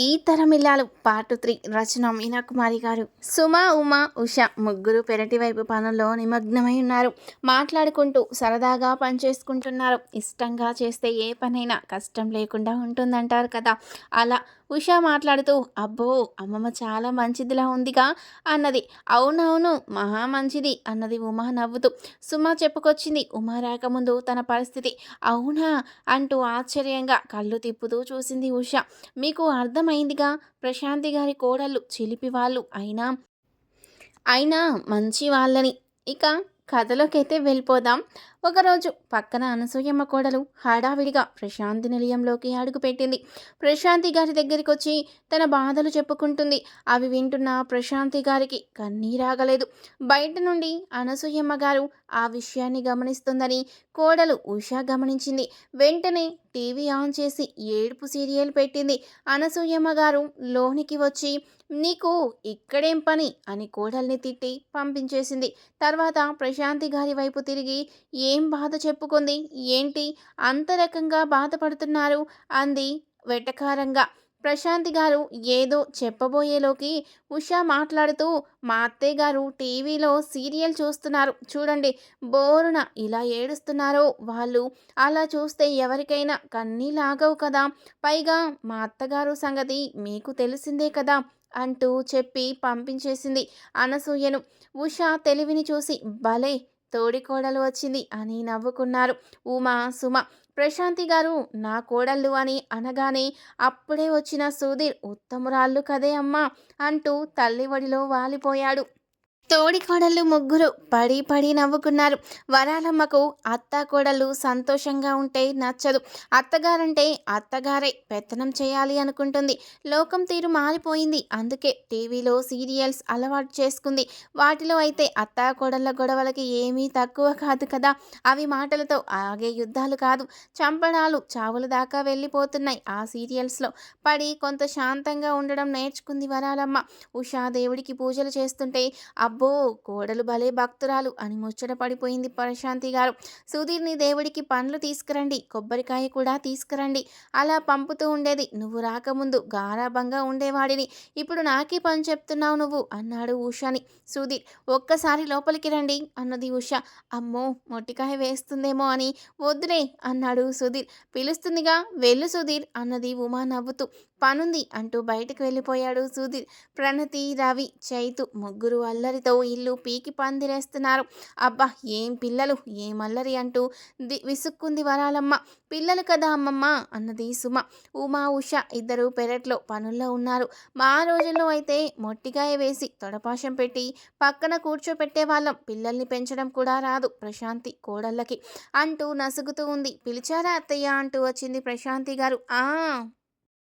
ఈ తరమిల్లాలు part three రచన మీనాకుమారి గారు. సుమ ఉమ ఉష ముగ్గురు పెరటి వైపు పనుల్లో నిమగ్నమై ఉన్నారు. మాట్లాడుకుంటూ సరదాగా పనిచేసుకుంటున్నారు. ఇష్టంగా చేస్తే ఏ పనైనా కష్టం లేకుండా ఉంటుందంటారు కదా. అలా ఉష మాట్లాడుతూ అబ్బో అమ్మమ్మ చాలా మంచిదిలా ఉందిగా అన్నది. అవునవును మహా మంచిది అన్నది ఉమా నవ్వుతూ. సుమా చెప్పుకొచ్చింది ఉమా రాకముందు తన పరిస్థితి. అవునా? అంటూ ఆశ్చర్యంగా కళ్ళు తిప్పుతూ చూసింది ఉష. మీకు అర్థమైందిగా? ప్రశాంతి గారి కోడళ్ళు చిలిపి వాళ్ళు అయినా అయినా మంచి వాళ్ళని. ఇక కథలోకైతే వెళ్ళిపోదాం. ఒకరోజు పక్కన అనసూయమ్మ కోడలు హడావిడిగా ప్రశాంతి నిలయంలోకి అడుగుపెట్టింది. ప్రశాంతి గారి దగ్గరికి వచ్చి తన బాధలు చెప్పుకుంటుంది. అవి వింటున్న ప్రశాంతి గారికి కన్నీరాగలేదు బయట నుండి అనసూయమ్మ గారు ఆ విషయాన్ని గమనిస్తుందని కోడలు ఉషా గమనించింది. వెంటనే టీవీ ఆన్ చేసి ఏడుపు సీరియల్ పెట్టింది. అనసూయమ్మ గారు లోనికి వచ్చి నీకు ఇక్కడేం పని? అని కోడల్ని తిట్టి పంపించేసింది. తర్వాత ప్రశాంతి గారి వైపు తిరిగి ఏం బాధ చెప్పుకుంది? ఏంటి? అంత రకంగా బాధపడుతున్నారు? అంది వెటకారంగా. ప్రశాంతి గారు ఏదో చెప్పబోయేలోకి ఉషా మాట్లాడుతూ మా అత్తయ్య గారు టీవీలో సీరియల్ చూస్తున్నారు. చూడండి బోరున ఇలా ఏడుస్తున్నారో వాళ్ళు. అలా చూస్తే ఎవరికైనా కన్నీలాగవు కదా. పైగా మా అత్తగారు సంగతి మీకు తెలిసిందే కదా అంటూ చెప్పి పంపించేసింది అనసూయను. ఉషా తెలివిని చూసి భలే తోడి కోడలు వచ్చింది అని నవ్వుకున్నారు. ఉమా సుమ ప్రశాంతి గారు నా కోడళ్ళు అని అనగానే అప్పుడే వచ్చిన సుధీర్ ఉత్తమురాళ్ళు కదే అమ్మా అంటూ తల్లి ఒడిలో వాలిపోయాడు. తోడికోడళ్ళు ముగ్గురు పడి పడి నవ్వుకున్నారు. వరాలమ్మకు అత్త కోడళ్ళు సంతోషంగా ఉంటే నచ్చదు. అత్తగారంటే అత్తగారే పెత్తనం చేయాలి అనుకుంటుంది. లోకం తీరు మారిపోయింది. అందుకే టీవీలో సీరియల్స్ అలవాటు చేసుకుంది. వాటిలో అయితే అత్త కోడళ్ళ గొడవలకి ఏమీ తక్కువ కాదు కదా. అవి మాటలతో ఆగే యుద్ధాలు కాదు. చంపడాలు చావుల దాకా వెళ్ళిపోతున్నాయి ఆ సీరియల్స్లో. పడి కొంత శాంతంగా ఉండడం నేర్చుకుంది వరాలమ్మ. ఉషా దేవుడికి పూజలు చేస్తుంటే అబ్బో అబ్బో! కోడలు భలే భక్తురాలు. అని ముచ్చట పడిపోయింది ప్రశాంతి గారు. సుధీర్ని దేవుడికి పండ్లు తీసుకురండి. కొబ్బరికాయ కూడా తీసుకురండి. అలా పంపుతూ ఉండేది. నువ్వు రాకముందు గారాభంగా ఉండేవాడిని ఇప్పుడు నాకే పని చెప్తున్నావు నువ్వు అన్నాడు ఉషాని. సుధీర్ ఒక్కసారి లోపలికి రండి అన్నది ఉష. అమ్మో! మొట్టికాయ వేస్తుందేమో అని. వద్దులే అన్నాడు సుధీర్. పిలుస్తుందిగా వెళ్ళు సుధీర్ అన్నది ఉమా నవ్వుతూ. పనుంది అంటూ బయటకు వెళ్ళిపోయాడు సుధీర్. ప్రణతి రవి చైతు ముగ్గురు అల్లరితో ఇల్లు పీకి పందిరేస్తున్నారు. అబ్బా ఏం పిల్లలు ఏం అల్లరి అంటూ ది విసుక్కుంది వరాలమ్మ. పిల్లలు కదా అమ్మమ్మ అన్నది సుమ. ఉమా ఉష ఇద్దరు పెరట్లో పనుల్లో ఉన్నారు. మా రోజుల్లో అయితే మొట్టిగాయ వేసి తొడపాశం పెట్టి పక్కన కూర్చోపెట్టే వాళ్ళం. పిల్లల్ని పెంచడం కూడా రాదు ప్రశాంతి కోడళ్ళకి అంటూ నసుగుతూ ఉంది. పిలిచారా అత్తయ్య అంటూ వచ్చింది ప్రశాంతి గారు. ఆ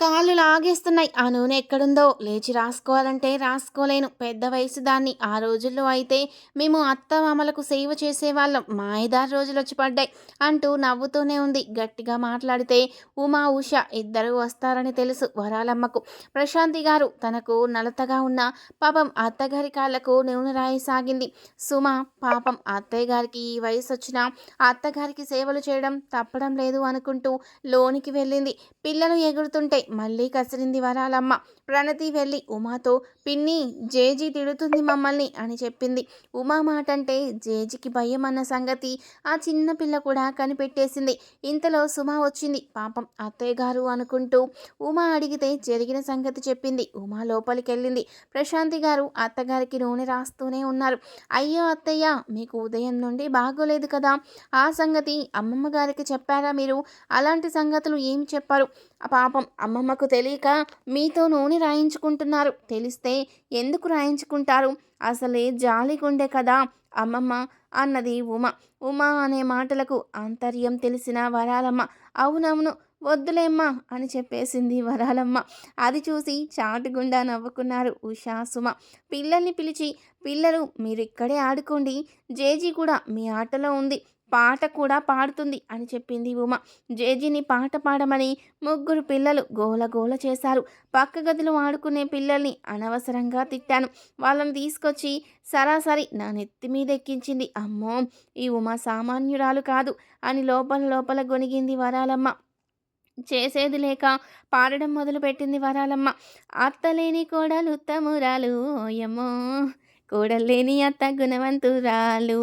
కాళ్ళు లాగేస్తున్నాయి. ఆ నూనె ఎక్కడుందో? లేచి రాసుకోవాలంటే రాసుకోలేను. పెద్ద వయసు దాన్ని. ఆ రోజుల్లో అయితే మేము అత్త మామలకు సేవ చేసేవాళ్ళం. మాయదారు రోజులు వచ్చి పడ్డాయి అంటూ నవ్వుతూనే ఉంది. గట్టిగా మాట్లాడితే ఉమా ఉష ఇద్దరు వస్తారని తెలుసు వరాలమ్మకు. ప్రశాంతి గారు తనకు నలతగా ఉన్న పాపం అత్తగారి కాళ్ళకు నూనె రాయసాగింది. సుమ పాపం అత్తయ్య గారికి ఈ వయసు వచ్చినా అత్తగారికి సేవలు చేయడం తప్పడం లేదు అనుకుంటూ లోనికి వెళ్ళింది. పిల్లలు ఎగురుతుంటే మళ్ళీ కసిరింది వరాలమ్మ ప్రణతి వెళ్ళి ఉమాతో పిన్ని జేజీ తిడుతుంది మమ్మల్ని అని చెప్పింది. ఉమా మాట అంటే జేజీకి భయం అన్న సంగతి ఆ చిన్న పిల్ల కూడా కనిపెట్టేసింది. ఇంతలో సుమా వచ్చింది. పాపం అత్తయ్య గారు అనుకుంటూ ఉమా అడిగితే జరిగిన సంగతి చెప్పింది. ఉమా లోపలికి వెళ్ళింది ప్రశాంతి గారు అత్తగారికి నూనె రాస్తూనే ఉన్నారు. అయ్యో అత్తయ్య మీకు ఉదయం నుండి బాగోలేదు కదా. ఆ సంగతి అమ్మమ్మ గారికి చెప్పారా మీరు? అలాంటి సంగతులు ఏమి చెప్పారు. పాపం అమ్మమ్మకు తెలియక మీతో నూనె రాయించుకుంటున్నారు. తెలిస్తే ఎందుకు రాయించుకుంటారు? అసలే జాలిగుండే కదా. అమ్మమ్మ అన్నది ఉమ. ఉమ అనే మాటలకు ఆంతర్యం తెలిసిన వరాలమ్మ. అవునవును వద్దులేమ్మా అని చెప్పేసింది వరాలమ్మ. అది చూసి చాటుగుండా నవ్వుకున్నారు ఉషా సుమ. పిల్లల్ని పిలిచి పిల్లలు మీరు ఇక్కడే ఆడుకోండి. జేజీ కూడా మీ ఆటలో ఉంది. పాట కూడా పాడుతుంది అని చెప్పింది ఉమ. జేజీని పాట పాడమని ముగ్గురు పిల్లలు గోల గోల చేశారు. పక్క గదిలో ఆడుకునే పిల్లల్ని అనవసరంగా తిట్టాను. వాళ్ళని తీసుకొచ్చి సరాసరి నా నెత్తి మీద ఎక్కించింది. అమ్మో ఈ ఉమ సామాన్యురాలు కాదు అని లోపల లోపల గొనిగింది వరాలమ్మ. చేసేది లేక పాడడం మొదలుపెట్టింది వరాలమ్మ. అత్తలేని కోడలు ఉత్తమురాలు ఓయమ్మో. కోడలేని అత్త గుణవంతురాలు.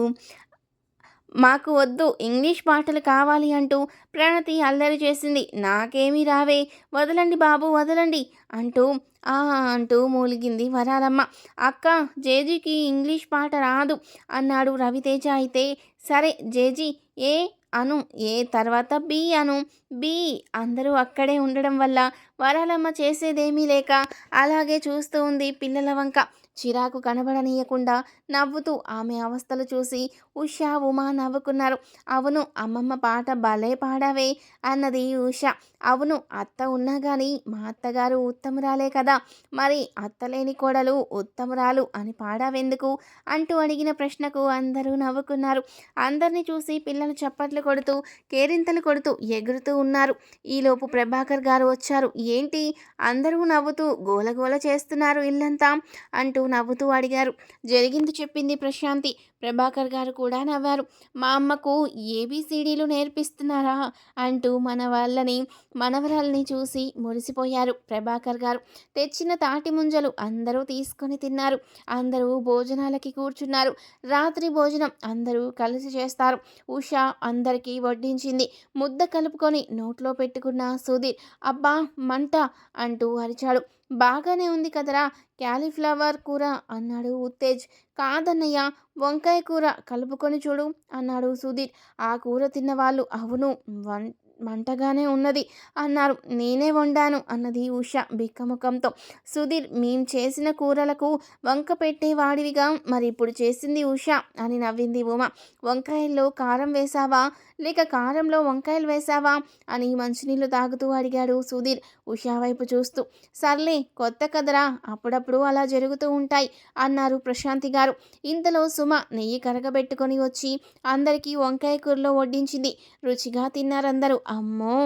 మాకు వద్దు ఇంగ్లీష్ పాటలు కావాలి అంటూ ప్రణతి అల్లరి చేసింది. నాకేమీ రావే వదలండి బాబు వదలండి అంటూ ఆ అంటూ మూలిగింది వరాలమ్మ. అక్క జేజీకి ఇంగ్లీష్ పాట రాదు అన్నాడు రవితేజ అయితే. సరే జేజీ ఏ అను ఏ తర్వాత బి అను. బి అందరూ అక్కడే ఉండడం వల్ల వరాలమ్మ చేసేదేమీ లేక అలాగే చూస్తూ ఉంది పిల్లల వంక. చిరాకు కనబడనీయకుండా నవ్వుతూ ఆమె అవస్థలు చూసి ఉషా ఉమా నవ్వుకున్నారు. అవును అమ్మమ్మ పాట భలే పాడావే అన్నది ఉష. అవును అత్త ఉన్నా కానీ మా అత్తగారు ఉత్తమురాలే కదా. మరి అత్తలేని కోడలు ఉత్తమురాలు అని పాడావెందుకు? అంటూ అడిగిన ప్రశ్నకు అందరూ నవ్వుకున్నారు. అందరినీ చూసి పిల్లలు చప్పట్లు కొడుతూ కేరింతలు కొడుతూ ఎగురుతూ ఉన్నారు. ఈలోపు ప్రభాకర్ గారు వచ్చారు. ఏంటి? అందరూ నవ్వుతూ గోలగోల చేస్తున్నారు ఇల్లంతా అంటూ నవ్వుతూ అడిగారు. జరిగింది చెప్పింది ప్రశాంతి. ప్రభాకర్ గారు కూడా నవ్వారు. మా అమ్మకు ఏబిసిడీలు నేర్పిస్తున్నారా? అంటూ మన వాళ్ళని మనవరాల్ని చూసి మురిసిపోయారు ప్రభాకర్ గారు. తెచ్చిన తాటి ముంజలు అందరూ తీసుకొని తిన్నారు. అందరూ భోజనాలకి కూర్చున్నారు. రాత్రి భోజనం అందరూ కలిసి చేస్తారు. ఉష అందరికీ వడ్డించింది. ముద్ద కలుపుకొని నోట్లో పెట్టుకున్న సుధీర్ అబ్బా మంట అంటూ అరిచాడు. బాగానే ఉంది కదరా. క్యాలీఫ్లవర్ కూర అన్నాడు ఉత్తేజ్. కాదన్నయ్య వంకాయ కూర కలుపుకొని చూడు అన్నాడు సుధీర్. ఆ కూర తిన్న వాళ్ళు అవును వన్ మంటగానే ఉన్నది అన్నారు. నేనే వండాను అన్నది ఉష బిక్కముఖంతో. సుధీర్ మేం చేసిన కూరలకు వంక పెట్టేవాడివిగా మరి ఇప్పుడు చేసింది ఉష అని నవ్వింది ఉమ. వంకాయల్లో కారం వేశావా లేక కారంలో వంకాయలు వేశావా? అని మంచినీళ్ళు తాగుతూ అడిగాడు సుధీర్ ఉషా వైపు చూస్తూ. సర్లే కొత్త కదరా అప్పుడప్పుడు అలా జరుగుతూ ఉంటాయి అన్నారు ప్రశాంతి గారు. ఇంతలో సుమ నెయ్యి కరగబెట్టుకొని వచ్చి అందరికీ వంకాయ కూరలో వడ్డించింది. రుచిగా తిన్నారందరూ. అమ్మో!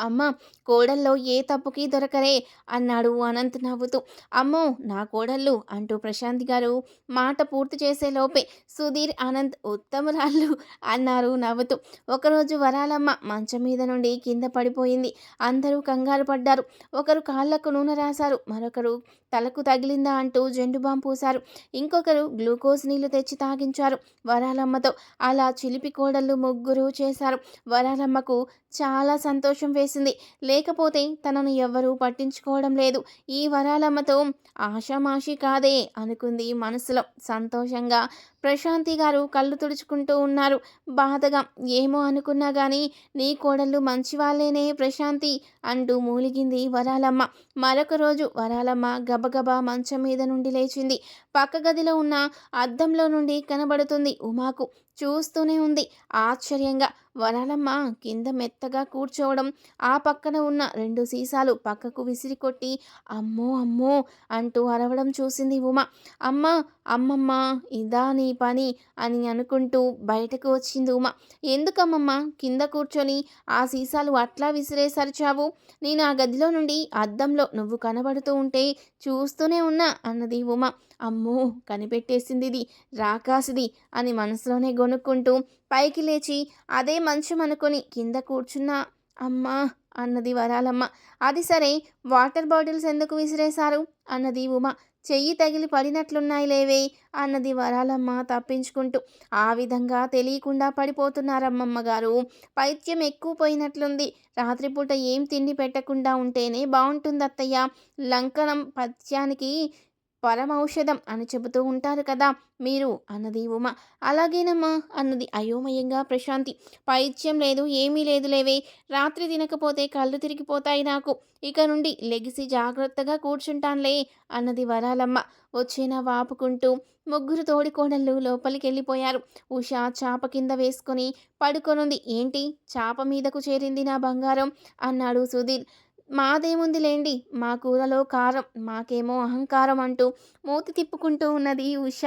అమ్మ కోడల్లో ఏ తప్పుకి దొరకరే అన్నాడు అనంత్ నవ్వుతూ. అమ్మో నా కోడళ్ళు అంటూ ప్రశాంత్ గారు మాట పూర్తి చేసే లోపే సుధీర్ అనంత్ ఉత్తమరాళ్ళు అన్నారు నవ్వుతూ. ఒకరోజు వరాలమ్మ మంచం మీద నుండి కింద పడిపోయింది. అందరూ కంగారు పడ్డారు. ఒకరు కాళ్ళకు నూనె రాశారు. మరొకరు తలకు తగిలిందా అంటూ జెండు బాం పూశారు. ఇంకొకరు గ్లూకోజ్ నీళ్ళు తెచ్చి తాగించారు. వరాలమ్మతో అలా చిలిపి కోడళ్ళు ముగ్గురు చేశారు. వరాలమ్మకు చాలా సంతోషం వేసింది. లేకపోతే తనను ఎవ్వరూ పట్టించుకోవడం లేదు. ఈ వరాలమ్మతో ఆషామాషి కాదే అనుకుంది మనసులో సంతోషంగా. ప్రశాంతి గారు కళ్ళు తుడుచుకుంటూ ఉన్నారు. బాధగా ఏమో అనుకున్నా కానీ నీ కోడళ్ళు మంచివాళ్ళేనే ప్రశాంతి అంటూ మూలిగింది వరాలమ్మ. మరొక రోజు వరాలమ్మ గబగబా మంచం మీద నుండి లేచింది. పక్క గదిలో ఉన్న అద్దంలో నుండి కనబడుతుంది ఉమాకు. చూస్తూనే ఉంది. ఆశ్చర్యంగా వరాలమ్మ కింద మెత్తగా కూర్చోవడం ఆ పక్కన ఉన్న రెండు సీసాలు పక్కకు విసిరి కొట్టి అమ్మో అమ్మో అంటూ అరవడం చూసింది ఉమ. అమ్మ అమ్మమ్మ ఇదా నీ పని అని అనుకుంటూ బయటకు వచ్చింది ఉమ. ఎందుకమ్మమ్మ కింద కూర్చొని ఆ సీసాలు అట్లా విసిరేసరిచావు? నేను ఆ గదిలో నుండి అద్దంలో నువ్వు కనబడుతూ ఉంటే చూస్తూనే ఉన్నా అన్నది ఉమ. అమ్మో కనిపెట్టేసింది ఇది రాకాసిది అని మనసులోనే గొనుక్కుంటూ పైకి లేచి అదే మంచం అనుకొని కింద కూర్చున్నా. అమ్మా! అన్నది వరాలమ్మ. అది సరే వాటర్ బాటిల్స్ ఎందుకు విసిరేశారు? అన్నది ఉమ. చెయ్యి తగిలి పడినట్లున్నాయి లేవే అన్నది వరాలమ్మ తప్పించుకుంటూ. ఆ విధంగా తెలియకుండా పడిపోతున్నారమ్మమ్మ గారు. పైత్యం ఎక్కువ పోయినట్లుంది. రాత్రిపూట ఏం తిండి పెట్టకుండా ఉంటేనే బాగుంటుంది అత్తయ్య లంకనం పథ్యానికి పరమౌషధం అని చెబుతూ ఉంటారు కదా. మీరు అన్నది ఉమ. అలాగేనమ్మా అన్నది అయోమయంగా ప్రశాంతి. పైత్యం లేదు ఏమీ లేదు లేవే. రాత్రి తినకపోతే కళ్ళు తిరిగిపోతాయి నాకు. ఇక నుండి లెగిసి జాగ్రత్తగా కూర్చుంటానులే అన్నది వరాలమ్మ. వచ్చిన వాపుకుంటూ ముగ్గురు తోడికోడళ్ళు లోపలికి వెళ్ళిపోయారు ఉషా చాప కింద వేసుకొని పడుకొనుంది. ఏంటి? చాప మీదకు చేరింది నా బంగారం? అన్నాడు సుధీర్. మాదేముంది లేండి మా కూరలో కారం మాకేమో అహంకారం అంటూ మూతి తిప్పుకుంటూ ఉన్నది ఉష.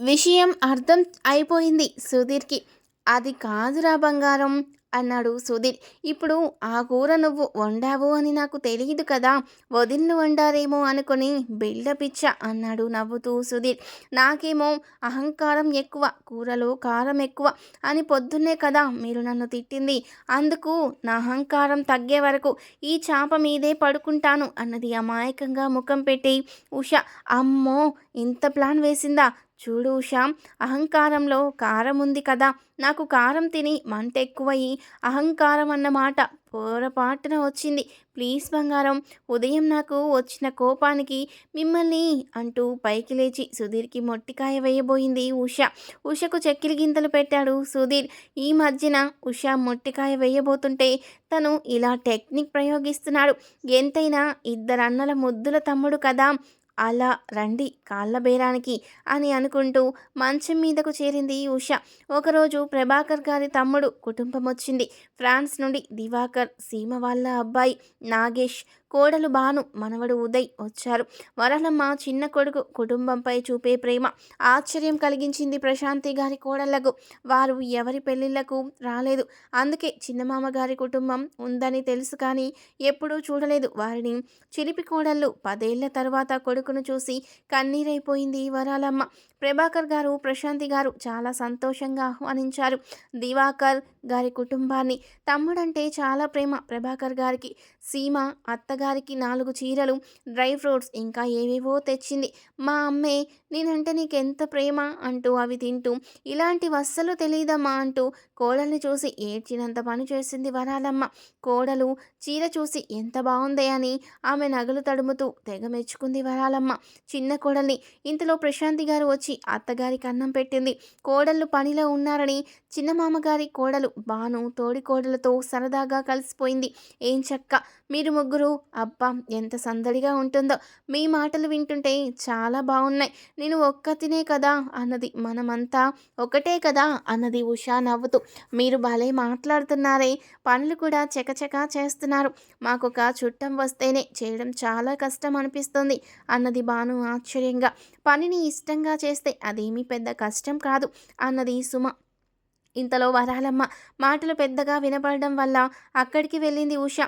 విషయం అర్థం అయిపోయింది సుధీర్కి. అది కాదురా బంగారం. అన్నాడు సుధీర్. ఇప్పుడు ఆ కూర నువ్వు వండావు అని నాకు తెలియదు కదా. వదిన్లు వండారేమో అనుకుని బిల్డప్ ఇచ్చా అన్నాడు నవ్వుతూ సుధీర్. నాకేమో అహంకారం ఎక్కువ కూరలో కారం ఎక్కువ అని పొద్దున్నే కదా మీరు నన్ను తిట్టింది. అందుకు నా అహంకారం తగ్గే వరకు ఈ చాప మీదే పడుకుంటాను అన్నది అమాయకంగా ముఖం పెట్టి. ఉష అమ్మో! ఇంత ప్లాన్ వేసిందా? చూడు ఉషా అహంకారంలో కారం ఉంది కదా. నాకు కారం తిని మంట ఎక్కువయ్యి అహంకారం అన్నమాట పొరపాటున వచ్చింది. ప్లీజ్ బంగారం ఉదయం నాకు వచ్చిన కోపానికి మిమ్మల్ని అంటూ పైకి లేచి సుధీర్కి మొట్టికాయ వేయబోయింది ఉష. ఉషకు చెక్కిలి గింతలు పెట్టాడు సుధీర్. ఈ మధ్యన ఉష మొట్టికాయ వేయబోతుంటే తను ఇలా టెక్నిక్ ప్రయోగిస్తున్నాడు. ఎంతైనా ఇద్దరు అన్నల ముద్దుల తమ్ముడు కదా. అలా రండి కాళ్ళ బేరానికి అని అనుకుంటూ మంచం మీదకు చేరింది ఉష. ఒకరోజు ప్రభాకర్ గారి తమ్ముడు కుటుంబం వచ్చింది ఫ్రాన్స్ నుండి దివాకర్ సీమ వాళ్ళ అబ్బాయి నాగేష్ కోడలు బాను మనవడు ఉదయ్ వచ్చారు. వరలమ్మ చిన్న కొడుకు కుటుంబంపై చూపే ప్రేమ ఆశ్చర్యం కలిగించింది ప్రశాంతి గారి కోడళ్ళకు. వారు ఎవరి పెళ్ళిళ్ళకు రాలేదు. అందుకే చిన్నమామ గారి కుటుంబం ఉందని తెలుసు కానీ ఎప్పుడూ చూడలేదు వారిని. చిలిపి కోడళ్ళు పదేళ్ళ తర్వాత కొడుకును చూసి కన్నీరైపోయింది వరాలమ్మ. ప్రభాకర్ గారు ప్రశాంతి గారు చాలా సంతోషంగా ఆహ్వానించారు. దివాకర్ గారి కుటుంబాన్ని తమ్ముడంటే చాలా ప్రేమ. ప్రభాకర్ గారికి సీమ అత్తగారికి నాలుగు చీరలు డ్రై ఫ్రూట్స్ ఇంకా ఏవేవో తెచ్చింది. మా అమ్మే నేనంటే నీకెంత ప్రేమ? అంటూ అవి తింటూ ఇలాంటి వస్సలు తెలియదమ్మా అంటూ కోడల్ని చూసి ఏడ్చినంత పని చేసింది వరాలమ్మ. కోడలు చీర చూసి ఎంత బాగుందే అని ఆమె నగలు తడుముతూ తెగ మెచ్చుకుంది వరాలమ్మ. చిన్న కోడల్ని ఇంతలో ప్రశాంతి గారు వచ్చి అత్తగారికి అన్నం పెట్టింది. కోడళ్ళు పనిలో ఉన్నారని చిన్న మామగారి కోడలు బాను తోడి కోడలతో సరదాగా కలిసిపోయింది. ఏం చక్క మీరు ముగ్గురు అబ్బా ఎంత సందడిగా ఉంటుందో. మీ మాటలు వింటుంటే చాలా బాగున్నాయి నేను ఒక్కతినే కదా అన్నది మనమంతా ఒకటే కదా అన్నది ఉషా నవ్వుతూ. మీరు భలే మాట్లాడుతున్నారే పనులు కూడా చకచకా చేస్తున్నారు. మాకొక చుట్టం వస్తేనే చేయడం చాలా కష్టం అనిపిస్తుంది అన్నది భాను ఆశ్చర్యంగా. పనిని ఇష్టంగా చేస్తే అదేమీ పెద్ద కష్టం కాదు అన్నది సుమ ఇంతలో వరాలమ్మ మాటలు పెద్దగా వినపడడం వల్ల అక్కడికి వెళ్ళింది ఉష.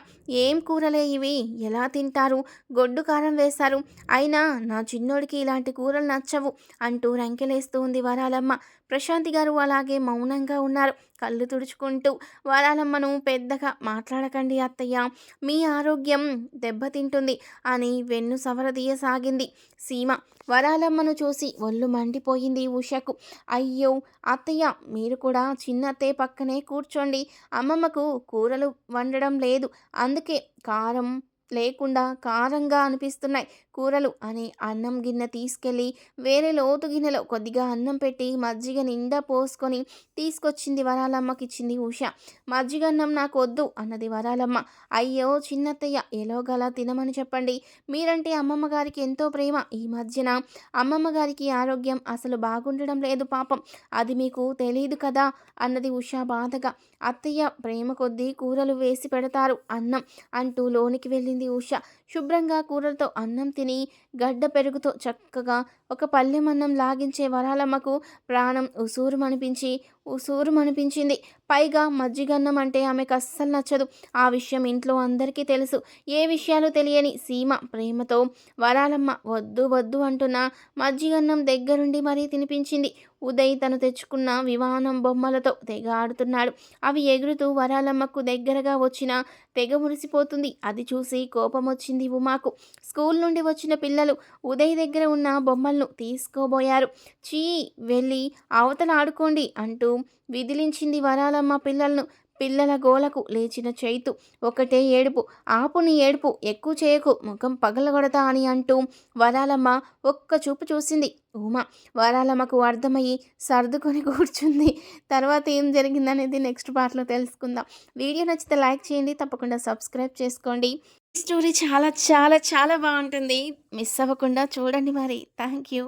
ఏం కూరలే ఇవి? ఎలా తింటారు? గొడ్డు కారం వేశారు. అయినా నా చిన్నోడికి ఇలాంటి కూరలు నచ్చవు అంటూ రంకెలేస్తూ ఉంది వరాలమ్మ. ప్రశాంతి గారు అలాగే మౌనంగా ఉన్నారు. కళ్ళు తుడుచుకుంటూ వరాలమ్మను పెద్దగా మాట్లాడకండి అత్తయ్య. మీ ఆరోగ్యం దెబ్బతింటుంది అని వెన్ను సవరదీయసాగింది సీమ. వరాలమ్మను చూసి ఒళ్ళు మండిపోయింది ఉషకు. అయ్యో అత్తయ్య మీరు కూడా చిన్నత్తే పక్కనే కూర్చోండి. అమ్మమ్మకు కూరలు వండడం లేదు. అందుకే కారం లేకుండా కారంగా అనిపిస్తున్నాయి. కూరలు అని అన్నం గిన్నె తీసుకెళ్ళి వేరే లోతు గిన్నెలో కొద్దిగా అన్నం పెట్టి మజ్జిగ నిండా పోసుకొని తీసుకొచ్చింది వరాలమ్మకిచ్చింది ఉష. మజ్జిగ అన్నం నాకు వద్దు అన్నది వరాలమ్మ. అయ్యో చిన్నత్తయ్య ఎలోగలా తినమని చెప్పండి. మీరంటే అమ్మమ్మ గారికి ఎంతో ప్రేమ ఈ మధ్యన. అమ్మమ్మ గారికి ఆరోగ్యం అసలు బాగుండడం లేదు పాపం. అది మీకు తెలియదు కదా అన్నది ఉష బాధగా. అత్తయ్య ప్రేమ కొద్దీ కూరలు వేసి పెడతారు అన్నం అంటూ లోనికి వెళ్ళింది ఉష. శుభ్రంగా కూరలతో అన్నం తిని గడ్డ పెరుగుతో చక్కగా ఒక పల్లెమన్నం లాగించే వరాలమ్మకు ప్రాణం ఉసూరుమనిపించి ఉసూరుమనిపించింది పైగా మజ్జిగన్నం అంటే ఆమెకు అస్సలు నచ్చదు. ఆ విషయం ఇంట్లో అందరికీ తెలుసు. ఏ విషయాలు తెలియని సీమ ప్రేమతో వరాలమ్మ వద్దు వద్దు అంటున్న మజ్జిగన్నం దగ్గరుండి మరీ తినిపించింది. ఉదయ్ తను తెచ్చుకున్న విమానం బొమ్మలతో తెగ ఆడుతున్నాడు. అవి ఎగురుతూ వరాలమ్మకు దగ్గరగా వచ్చిన తెగ మురిసిపోతుంది. అది చూసి కోపం వచ్చింది ఉమాకు. స్కూల్ నుండి వచ్చిన పిల్లలు ఉదయ్ దగ్గర ఉన్న బొమ్మలను తీసుకోబోయారు. చీ వెళ్ళి అవతల ఆడుకోండి అంటూ విదిలించింది వరాలమ్మ పిల్లలను పిల్లల గోలకు లేచిన చైతు ఒకటే ఏడుపు ఆపుని ఏడుపు ఎక్కువ చేయకు ముఖం పగలగొడతా అని అంటూ వరాలమ్మ ఒక్క చూపు చూసింది. ఉమా వరాలమ్మకు అర్థమయ్యి సర్దుకొని కూర్చుంది. తర్వాత ఏం జరిగిందనేది నెక్స్ట్ పార్ట్లో తెలుసుకుందాం. వీడియో నచ్చితే లైక్ చేయండి తప్పకుండా సబ్స్క్రైబ్ చేసుకోండి. స్టోరీ చాలా చాలా చాలా బాగుంటుంది. మిస్ అవ్వకుండా చూడండి మరి. Thank you.